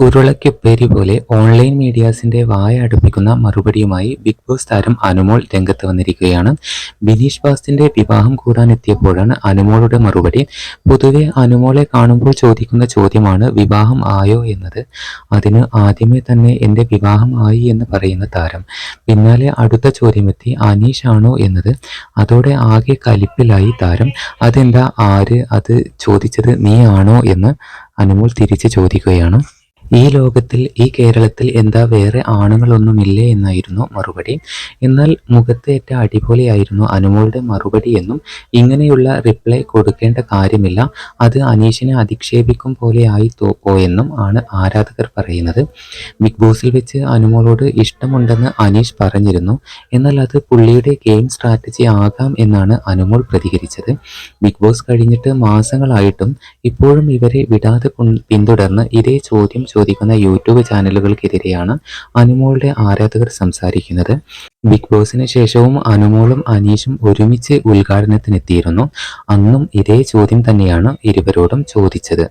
ഉരുളയ്ക്കുപ്പേരി പോലെ ഓൺലൈൻ മീഡിയാസിന്റെ വായ അടുപ്പിക്കുന്ന മറുപടിയുമായി ബിഗ് ബോസ് താരം അനുമോൾ രംഗത്ത് വന്നിരിക്കുകയാണ്. ബിനീഷ് ബാസിന്റെ വിവാഹം കൂടാനെത്തിയപ്പോഴാണ് അനുമോളുടെ മറുപടി. പൊതുവെ അനുമോളെ കാണുമ്പോൾ ചോദിക്കുന്ന ചോദ്യമാണ് വിവാഹം ആയോ എന്നത്? അതിന് ആദ്യമേ തന്നെ എന്റെ വിവാഹം ആയി എന്ന് പറയുന്ന താരം. പിന്നാലെ അടുത്ത ചോദ്യമെത്തി അനീഷ് ആണോ എന്നത്? അതോടെ ആകെ കലിപ്പിലായി താരം. അതെന്താ? ആര്? അത് ചോദിച്ചത് നീ ആണോ എന്ന് അനുമോൾ തിരിച്ച് ചോദിക്കുകയാണ്. ഈ ലോകത്തിൽ ഈ കേരളത്തിൽ എന്താ വേറെ ആണുങ്ങളൊന്നുമില്ലേ എന്നായിരുന്നു മറുപടി. എന്നാൽ മുഖത്തേറ്റ അടിപൊളിയായിരുന്നു അനുമോളുടെ മറുപടി എന്നും ഇങ്ങനെയുള്ള റിപ്ലൈ കൊടുക്കേണ്ട കാര്യമില്ല. അത് അനീഷിനെ അധിക്ഷേപിക്കും ആയി പോയെന്നും ആണ് ആരാധകർ പറയുന്നത്. ബിഗ് ബോസിൽ വെച്ച് അനുമോളോട് ഇഷ്ടമുണ്ടെന്ന് അനീഷ് പറഞ്ഞിരുന്നു. എന്നാൽ അത് പുള്ളിയുടെ ഗെയിം സ്ട്രാറ്റജി ആകാം എന്നാണ് അനുമോൾ പ്രതികരിച്ചത്. ബിഗ് ബോസ് കഴിഞ്ഞിട്ട് മാസങ്ങളായിട്ടും ഇപ്പോഴും ഇവരെ വിടാതെ പിന്തുടർന്ന് ഇതേ ചോദ്യം ചോദിക്കുന്ന യൂട്യൂബ് ചാനലുകൾക്കെതിരെയാണ് അനുമോളുടെ ആരാധകർ സംസാരിക്കുന്നത്. ബിഗ് ബോസിന് ശേഷവും അനുമോളും അനീഷും ഒരുമിച്ച് ഉദ്ഘാടനത്തിനെത്തിയിരുന്നു. അന്നും ഇതേ ചോദ്യം തന്നെയാണ് ഇരുവരോടും ചോദിച്ചത്.